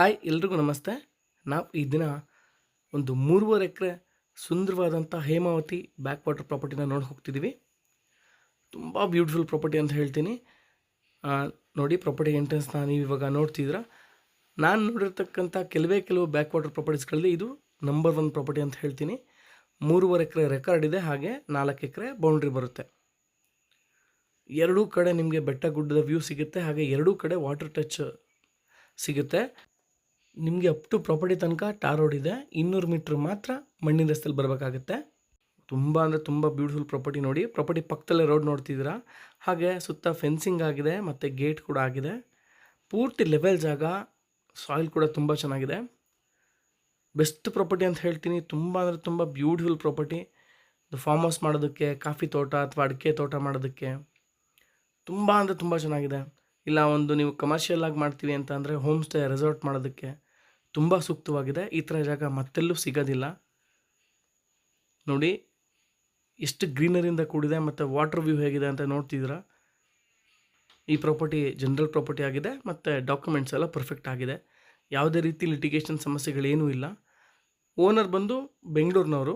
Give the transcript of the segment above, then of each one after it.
Hi ಎಲ್ರಿಗೂ ನಮಸ್ತೆ. ನಾವು ಈ ದಿನ ಒಂದು ಮೂರುವರೆ ಎಕರೆ ಸುಂದರವಾದಂಥ ಹೇಮಾವತಿ ಬ್ಯಾಕ್ ವಾಟರ್ ಪ್ರಾಪರ್ಟಿನ ನೋಡಿ ಹೋಗ್ತಿದ್ದೀವಿ ತುಂಬ ಬ್ಯೂಟಿಫುಲ್ ಪ್ರಾಪರ್ಟಿ ಅಂತ ಹೇಳ್ತೀನಿ. ನೋಡಿ ಪ್ರಾಪರ್ಟಿ ಎಂಟ್ರೆನ್ಸ್ನ ನೀವು ಇವಾಗ ನೋಡ್ತಿದ್ದೀರಾ ನಾನು ನೋಡಿರ್ತಕ್ಕಂಥ ಕೆಲವೇ ಕೆಲವು ಬ್ಯಾಕ್ ವಾಟರ್ ಪ್ರಾಪರ್ಟೀಸ್ಗಳಲ್ಲಿ ಇದು ನಂಬರ್ ಒನ್ ಪ್ರಾಪರ್ಟಿ ಅಂತ ಹೇಳ್ತೀನಿ. ಮೂರುವರೆ ಎಕರೆ ರೆಕಾರ್ಡ್ ಇದೆ, ಹಾಗೆ ನಾಲ್ಕು ಎಕರೆ ಬೌಂಡ್ರಿ ಬರುತ್ತೆ. ಎರಡೂ ಕಡೆ ನಿಮಗೆ ಬೆಟ್ಟ ಗುಡ್ಡದ ವ್ಯೂ ಸಿಗುತ್ತೆ, ಹಾಗೆ ಎರಡೂ ಕಡೆ ವಾಟರ್ ಟಚ್ ಸಿಗುತ್ತೆ. ನಿಮಗೆ ಅಪ್ ಟು ಪ್ರಾಪರ್ಟಿ ತನಕ ಟಾರ್ ರೋಡ್ ಇದೆ. ಇನ್ನೂರು ಮೀಟ್ರ್ ಮಾತ್ರ ಮಣ್ಣಿನ ರಸ್ತೆಯಲ್ಲಿ ಬರಬೇಕಾಗುತ್ತೆ. ತುಂಬ ಅಂದರೆ ತುಂಬ ಬ್ಯೂಟಿಫುಲ್ ಪ್ರಾಪರ್ಟಿ ನೋಡಿ. ಪ್ರಾಪರ್ಟಿ ಪಕ್ಕದಲ್ಲೇ ರೋಡ್ ನೋಡ್ತಿದ್ದೀರಾ? ಹಾಗೆ ಸುತ್ತ ಫೆನ್ಸಿಂಗ್ ಆಗಿದೆ ಮತ್ತು ಗೇಟ್ ಕೂಡ ಆಗಿದೆ. ಪೂರ್ತಿ ಲೆವೆಲ್ ಜಾಗ ಸಾಯಿಲ್ ಕೂಡ ತುಂಬ ಚೆನ್ನಾಗಿದೆ. ಬೆಸ್ಟ್ ಪ್ರಾಪರ್ಟಿ ಅಂತ ಹೇಳ್ತೀನಿ. ತುಂಬ ಅಂದರೆ ತುಂಬ ಬ್ಯೂಟಿಫುಲ್ ಪ್ರಾಪರ್ಟಿ ಫಾರ್ಮ್ ಹೌಸ್ ಮಾಡೋದಕ್ಕೆ, ಕಾಫಿ ತೋಟ ಅಥವಾ ಅಡಿಕೆ ತೋಟ ಮಾಡೋದಕ್ಕೆ ತುಂಬ ಅಂದರೆ ತುಂಬ ಚೆನ್ನಾಗಿದೆ. ಇಲ್ಲ ಒಂದು ನೀವು ಕಮರ್ಷಿಯಲ್ ಆಗಿ ಮಾಡ್ತೀವಿ ಅಂತ ಅಂದರೆ ಹೋಮ್ ಸ್ಟೇ ರೆಸಾರ್ಟ್ ಮಾಡೋದಕ್ಕೆ ತುಂಬ ಸೂಕ್ತವಾಗಿದೆ. ಈ ಥರ ಜಾಗ ಮತ್ತೆಲ್ಲೂ ಸಿಗೋದಿಲ್ಲ. ನೋಡಿ, ಎಷ್ಟು ಗ್ರೀನರಿಂದ ಕೂಡಿದೆ ಮತ್ತು ವಾಟರ್ ವ್ಯೂ ಹೇಗಿದೆ ಅಂತ ನೋಡ್ತಿದ್ದೀರಾ? ಈ ಪ್ರಾಪರ್ಟಿ ಜನರಲ್ ಪ್ರಾಪರ್ಟಿ ಆಗಿದೆ ಮತ್ತು ಡಾಕ್ಯುಮೆಂಟ್ಸ್ ಎಲ್ಲ ಪರ್ಫೆಕ್ಟ್ ಆಗಿದೆ. ಯಾವುದೇ ರೀತಿ ಲಿಟಿಗೇಷನ್ ಸಮಸ್ಯೆಗಳೇನೂ ಇಲ್ಲ. ಓನರ್ ಬಂದು ಬೆಂಗಳೂರಿನವರು.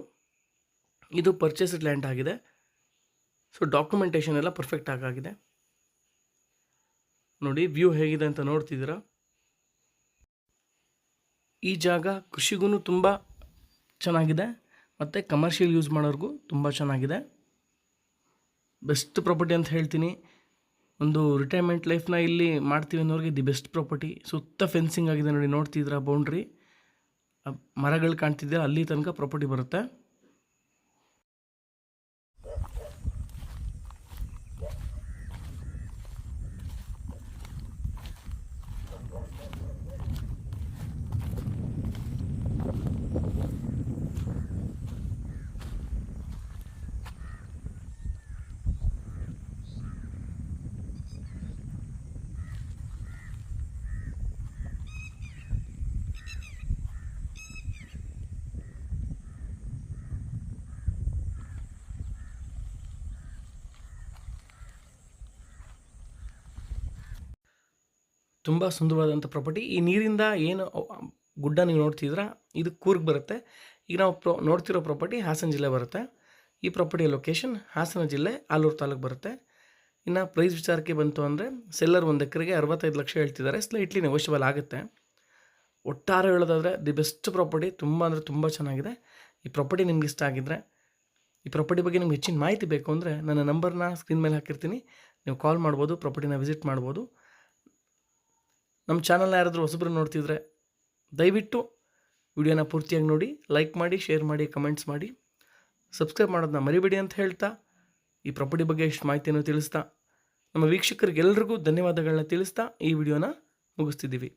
ಇದು ಪರ್ಚೇಸ್ಡ್ ಲ್ಯಾಂಡ್ ಆಗಿದೆ. ಸೊ ಡಾಕ್ಯುಮೆಂಟೇಷನ್ ಎಲ್ಲ ಪರ್ಫೆಕ್ಟ್ ಆಗಾಗಿದೆ ನೋಡಿ, ವ್ಯೂ ಹೇಗಿದೆ ಅಂತ ನೋಡ್ತಿದ್ದೀರಾ? ಈ ಜಾಗ ಕೃಷಿಗೂ ತುಂಬ ಚೆನ್ನಾಗಿದೆ, ಮತ್ತು ಕಮರ್ಷಿಯಲ್ ಯೂಸ್ ಮಾಡೋರಿಗೂ ತುಂಬ ಚೆನ್ನಾಗಿದೆ. ಬೆಸ್ಟ್ ಪ್ರಾಪರ್ಟಿ ಅಂತ ಹೇಳ್ತೀನಿ. ಒಂದು ರಿಟೈರ್ಮೆಂಟ್ ಲೈಫ್ನ ಇಲ್ಲಿ ಮಾಡ್ತೀವಿ ಅನ್ನೋರಿಗೆ ದಿ ಬೆಸ್ಟ್ ಪ್ರಾಪರ್ಟಿ ಸುತ್ತ ಫೆನ್ಸಿಂಗ್ ಆಗಿದೆ ನೋಡಿ, ನೋಡ್ತಿದ್ದೀರಾ ಬೌಂಡ್ರಿ ಮರಗಳು ಕಾಣ್ತಿದ್ದೀರಾ, ಅಲ್ಲಿ ತನಕ ಪ್ರಾಪರ್ಟಿ ಬರುತ್ತೆ. ತುಂಬ ಸುಂದರವಾದಂಥ ಪ್ರಾಪರ್ಟಿ ಈ ನೀರಿಂದ ಏನು ಗುಡ್ಡ ನೀವು ನೋಡ್ತಿದ್ರ ಇದು ಕೂರ್ಗ್ ಬರುತ್ತೆ. ಈಗ ನಾವು ಪ್ರೊ, ನೋಡ್ತಿರೋ ಪ್ರಾಪರ್ಟಿ ಹಾಸನ ಜಿಲ್ಲೆ ಬರುತ್ತೆ. ಈ ಪ್ರಾಪರ್ಟಿಯ ಲೊಕೇಶನ್ ಹಾಸನ ಜಿಲ್ಲೆ, ಆಲೂರು ತಾಲೂಕು ಬರುತ್ತೆ. ಇನ್ನು ಪ್ರೈಸ್ ವಿಚಾರಕ್ಕೆ ಬಂತು ಅಂದರೆ ಸೆಲ್ಲರ್ ಒಂದು ಎಕರೆಗೆ ಅರವತ್ತೈದು ಲಕ್ಷ ಹೇಳ್ತಿದ್ದಾರೆ. ಸ್ಲೈಟ್ಲಿ ನೆಗೋಷಿಯಬಲ್ ಆಗುತ್ತೆ. ಒಟ್ಟಾರೆ ಹೇಳೋದಾದರೆ ದಿ ಬೆಸ್ಟ್ ಪ್ರಾಪರ್ಟಿ ತುಂಬ ಅಂದರೆ ತುಂಬ ಚೆನ್ನಾಗಿದೆ. ಈ ಪ್ರಾಪರ್ಟಿ ನಿಮ್ಗೆ ಇಷ್ಟ ಆಗಿದ್ದರೆ ಈ ಪ್ರಾಪರ್ಟಿ ಬಗ್ಗೆ ನಿಮ್ಗೆ ಹೆಚ್ಚಿನ ಮಾಹಿತಿ ಬೇಕು ಅಂದರೆ ನನ್ನ ನಂಬರ್ನ ಸ್ಕ್ರೀನ್ ಮೇಲೆ ಹಾಕಿರ್ತೀನಿ. ನೀವು ಕಾಲ್ ಮಾಡ್ಬೋದು ಪ್ರಾಪರ್ಟಿನ ವಿಸಿಟ್ ಮಾಡ್ಬೋದು. ನಮ್ಮ ಚಾನಲ್ನ ಯಾರಾದರೂ ಹೊಸಬ್ರು ನೋಡ್ತಿದ್ರೆ ದಯವಿಟ್ಟು ವಿಡಿಯೋನ ಪೂರ್ತಿಯಾಗಿ ನೋಡಿ ಲೈಕ್ ಮಾಡಿ ಶೇರ್ ಮಾಡಿ ಕಮೆಂಟ್ಸ್ ಮಾಡಿ. ಸಬ್ಸ್ಕ್ರೈಬ್ ಮಾಡೋದನ್ನ ಮರಿಬೇಡಿ ಅಂತ ಹೇಳ್ತಾ, ಈ ಪ್ರಾಪರ್ಟಿ ಬಗ್ಗೆ ಇಷ್ಟು ಮಾಹಿತಿಯನ್ನು ತಿಳಿಸ್ತಾ, ನಮ್ಮ ವೀಕ್ಷಕರಿಗೆಲ್ಲರಿಗೂ ಧನ್ಯವಾದಗಳನ್ನ ತಿಳಿಸ್ತಾ ಈ ವಿಡಿಯೋನ ಮುಗಿಸ್ತಿದ್ದೀವಿ.